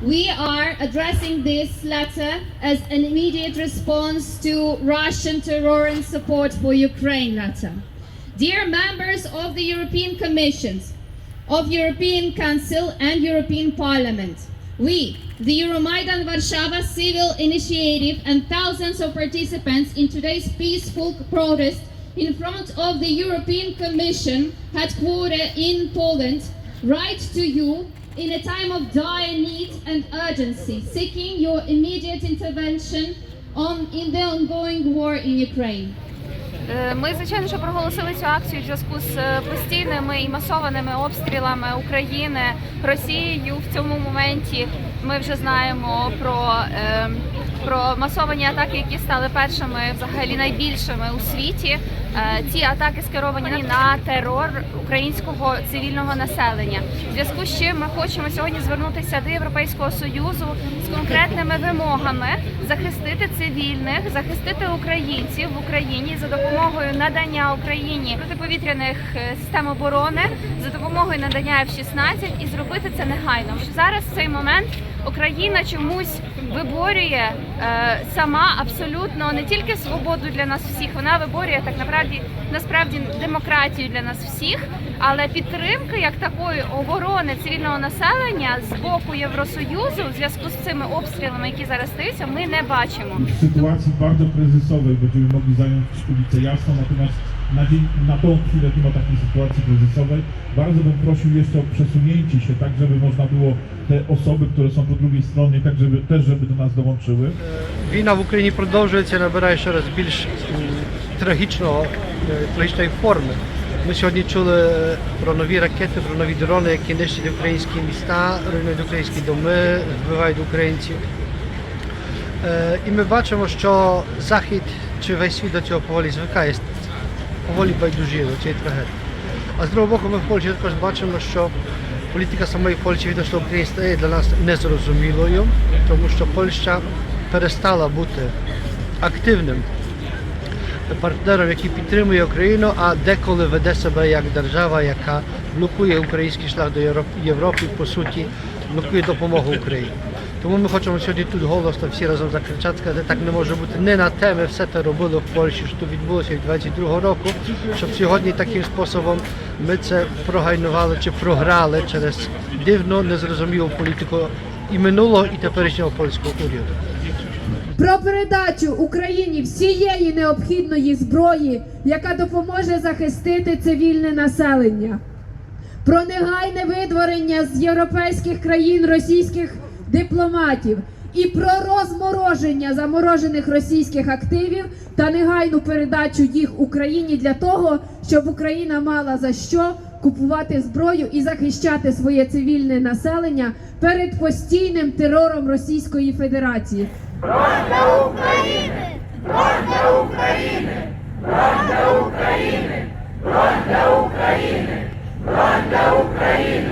addressing this letter as an immediate response to Russian terror and support for Ukraine letter. Dear members of the European Commissions, of European Council and European Parliament, we, the Euromaidan Warsaw Civil Initiative and thousands of participants in today's peaceful protest in front of the European Commission headquarters in Poland, write to you in a time of dire need and urgency, seeking your immediate intervention on, in the ongoing war in Ukraine. Е, Ми, звичайно, що проголосили цю акцію в зв'язку з е, постійними і масованими обстрілами України Росією. В цьому моменті ми вже знаємо про, е, про масовані атаки, які стали першими, взагалі найбільшими у світі. Е, Ці атаки скеровані на терор українського цивільного населення. В зв'язку з чим ми хочемо сьогодні звернутися до Європейського союзу з конкретними вимогами захистити цивільних, захистити українців в Україні за допомогою надання Україні протиповітряних е, систем оборони, за допомогою надання F-16 і зробити це негайно. Зараз в цей момент Україна чомусь виборює е, сама абсолютно не тільки свободу для нас всіх, вона виборює так насправді насправді демократію для нас всіх, але підтримки як такої оборони цивільного населення з боку Євросоюзу в зв'язку з цими обстрілами, які зараз стаються, ми не бачимо. Sytuacji bardzo kryzysowej będziemy mogli zająć ulicę Jasną, natomiast na, dzień, na tą chwilę nie ma takiej sytuacji kryzysowej. Bardzo bym prosił jeszcze o przesunięcie się, tak żeby można było te osoby, które są po drugiej stronie, tak żeby też żeby do nas dołączyły. Війна в Україні продовжується, набирає ще раз більш м, трагічного, е, трагічної форми. Ми сьогодні чули про нові ракети, про нові дрони, які нищать українські міста, руйнують українські доми, вбивають українців. Е, І ми бачимо, що Захід чи весь світ до цього поволі звикає, поволі байдужіє до цієї трагедії. А з другого боку, ми в Польщі також бачимо, що політика самої Польщі відносно України стає для нас незрозумілою, тому що Польща перестала бути активним партнером, який підтримує Україну, а деколи веде себе як держава, яка блокує український шлях до Європ- Європи, по суті, блокує допомогу Україні. Тому ми хочемо сьогодні тут голосно всі разом закричати, сказати, так не може бути. Не на те ми все це робили в Польщі, що відбулося від 22 року, щоб сьогодні таким способом ми це прогайнували чи програли через дивну, незрозумілу політику і минулого, і теперішнього польського уряду. про передачу Україні всієї необхідної зброї, яка допоможе захистити цивільне населення, про негайне видворення з європейських країн російських дипломатів і про розмороження заморожених російських активів та негайну передачу їх Україні для того, щоб Україна мала за що купувати зброю і захищати своє цивільне населення перед постійним терором Російської Федерації. Україна!